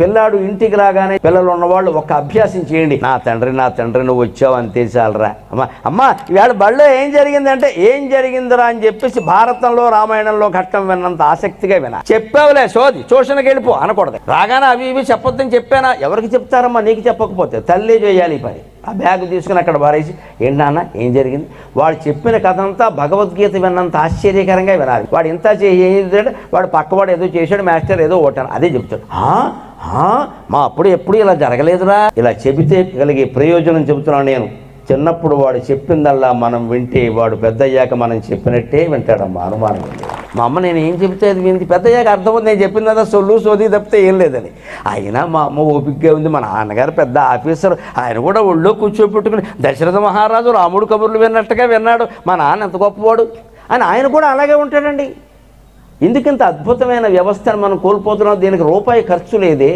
పిల్లాడు ఇంటికి రాగానే పిల్లలు ఉన్నవాళ్ళు ఒక అభ్యాసం చేయండి. నా తండ్రి నా తండ్రి నువ్వు వచ్చావు అంతే చాలరా అమ్మా అమ్మా ఇవాళ బళ్ళో ఏం జరిగిందంటే ఏం జరిగిందిరా అని చెప్పేసి భారతంలో రామాయణంలో ఘట్టం విన్నంత ఆసక్తిగా వినా. చెప్పావులే సోది ట్యూషన్కి వెళ్ళిపో అనకూడదు. రాగానే అవి ఇవి చెప్పొద్దని చెప్పానా? ఎవరికి చెప్తారమ్మా? నీకు చెప్పకపోతే. తల్లి చేయాలి ఈ పని. ఆ బ్యాగ్ తీసుకుని అక్కడ పారేసి ఏంటి ఏం జరిగింది? వాడు చెప్పిన కథ అంతా భగవద్గీత విన్నంత ఆశ్చర్యకరంగా వినాలి. వాడు ఇంత చేసి వాడు పక్కవాడు ఏదో చేశాడు మాస్టర్ ఏదో ఓటాను అదే చెప్తాడు. మా అప్పుడు ఎప్పుడు ఇలా జరగలేదురా? ఇలా చెబితే కలిగే ప్రయోజనం చెబుతున్నాను నేను. చిన్నప్పుడు వాడు చెప్పిందల్లా మనం వింటే వాడు పెద్దయ్యాక మనం చెప్పినట్టే వింటాడమ్మా అనుమానం మా అమ్మ నేను ఏం చెబితే అది వింది. పెద్దయ్యాక అర్థమవుతుంది నేను చెప్పింది కదా సొల్లు సోది తప్పితే ఏం లేదని. అయినా మా అమ్మ ఓపికగా ఉంది. మా నాన్నగారు పెద్ద ఆఫీసర్. ఆయన కూడా ఒళ్ళో కూర్చోపెట్టుకుని దశరథ మహారాజు రాముడు కబుర్లు విన్నట్టుగా విన్నాడు. మా నాన్న ఎంత గొప్పవాడు. అని ఆయన కూడా అలాగే ఉంటాడండి. ఎందుకింత అద్భుతమైన వ్యవస్థను మనం కోల్పోతున్నాం? దీనికి రూపాయి ఖర్చు లేదే.